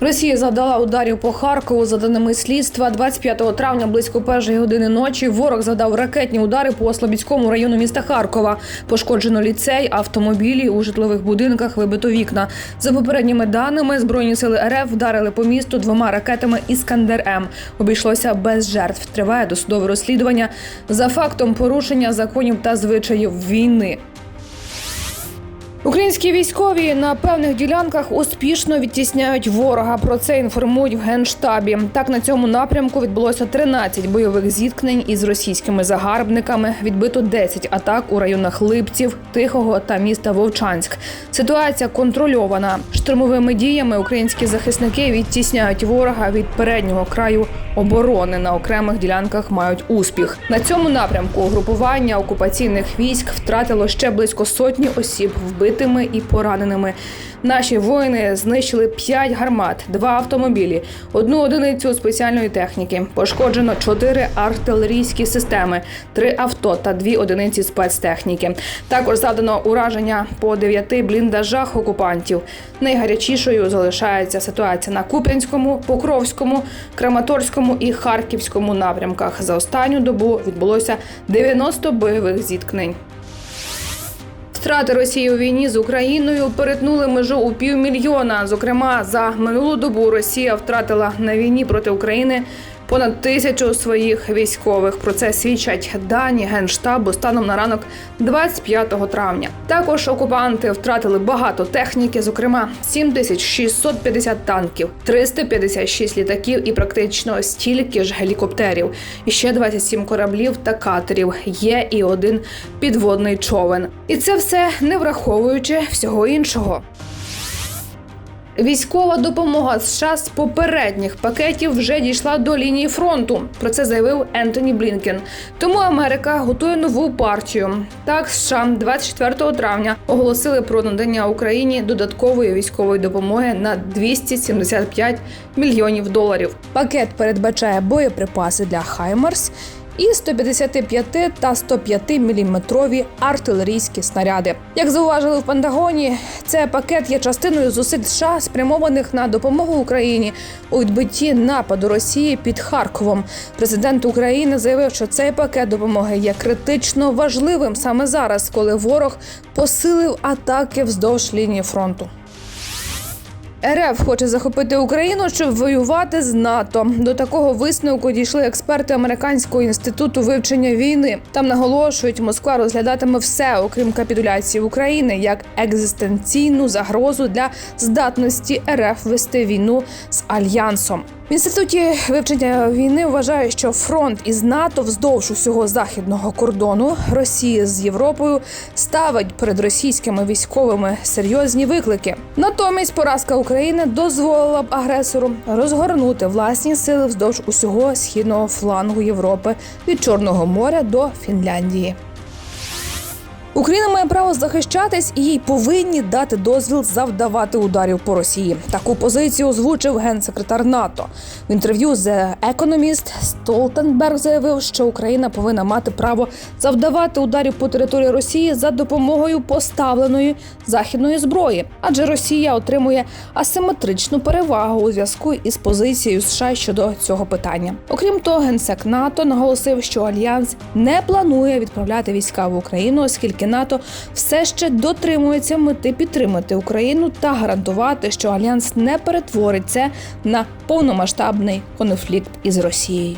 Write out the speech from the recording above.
Росія завдала ударів по Харкову. За даними слідства, 25 травня близько першої години ночі ворог завдав ракетні удари по Слобідському району міста Харкова. Пошкоджено ліцей, автомобілі у житлових будинках вибито вікна. За попередніми даними, збройні сили РФ вдарили по місту двома ракетами Іскандер М. Обійшлося без жертв. Триває досудове розслідування за фактом порушення законів та звичаїв війни. Українські військові на певних ділянках успішно відтісняють ворога. Про це інформують в генштабі. Так на цьому напрямку відбулося 13 бойових зіткнень із російськими загарбниками. Відбито 10 атак у районах Липців, Тихого та міста Вовчанськ. Ситуація контрольована. Штурмовими діями українські захисники відтісняють ворога від переднього краю оборони. На окремих ділянках мають успіх. На цьому напрямку угрупування окупаційних військ втратило ще близько сотні осіб вбитими і пораненими. Наші воїни знищили 5 гармат, 2 автомобілі, одну одиницю спеціальної техніки. Пошкоджено 4 артилерійські системи, 3 авто та 2 одиниці спецтехніки. Також завдано ураження по 9 бліндажах окупантів. Найгарячішою залишається ситуація на Куп'янському, Покровському, Краматорському і Харківському напрямках. За останню добу відбулося 90 бойових зіткнень. Втрати Росії у війні з Україною перетнули межу у півмільйона. Зокрема, за минулу добу Росія втратила на війні проти України понад тисячу своїх військових. Про це свідчать дані генштабу станом на ранок 25 травня. Також окупанти втратили багато техніки, зокрема 7650 танків, 356 літаків і практично стільки ж гелікоптерів. І ще 27 кораблів та катерів. Є і один підводний човен. І це все не враховуючи всього іншого. Військова допомога США з попередніх пакетів вже дійшла до лінії фронту. Про це заявив Ентоні Блінкен. Тому Америка готує нову партію. Так, США 24 травня оголосили про надання Україні додаткової військової допомоги на 275 мільйонів доларів. Пакет передбачає боєприпаси для Хаймерс і 155 та 105 міліметрові артилерійські снаряди. Як зауважили в Пентагоні, це пакет є частиною зусиль США, спрямованих на допомогу Україні у відбитті нападу Росії під Харковом. Президент України заявив, що цей пакет допомоги є критично важливим саме зараз, коли ворог посилив атаки вздовж лінії фронту. РФ хоче захопити Україну, щоб воювати з НАТО. До такого висновку дійшли експерти американського інституту вивчення війни. Там наголошують, Москва розглядатиме все, окрім капітуляції України, як екзистенційну загрозу для здатності РФ вести війну з альянсом. В інституті вивчення війни вважають, що фронт із НАТО вздовж усього західного кордону Росії з Європою ставить перед російськими військовими серйозні виклики. Натомість поразка України дозволила б агресору розгорнути власні сили вздовж усього східного флангу Європи від Чорного моря до Фінляндії. Україна має право захищатись, і їй повинні дати дозвіл завдавати ударів по Росії. Таку позицію озвучив генсекретар НАТО. В інтерв'ю The Economist Столтенберг заявив, що Україна повинна мати право завдавати ударів по території Росії за допомогою поставленої західної зброї, адже Росія отримує асиметричну перевагу у зв'язку із позицією США щодо цього питання. Окрім того, генсек НАТО наголосив, що альянс не планує відправляти війська в Україну, оскільки НАТО все ще дотримується мети підтримати Україну та гарантувати, що альянс не перетвориться на повномасштабний конфлікт із Росією.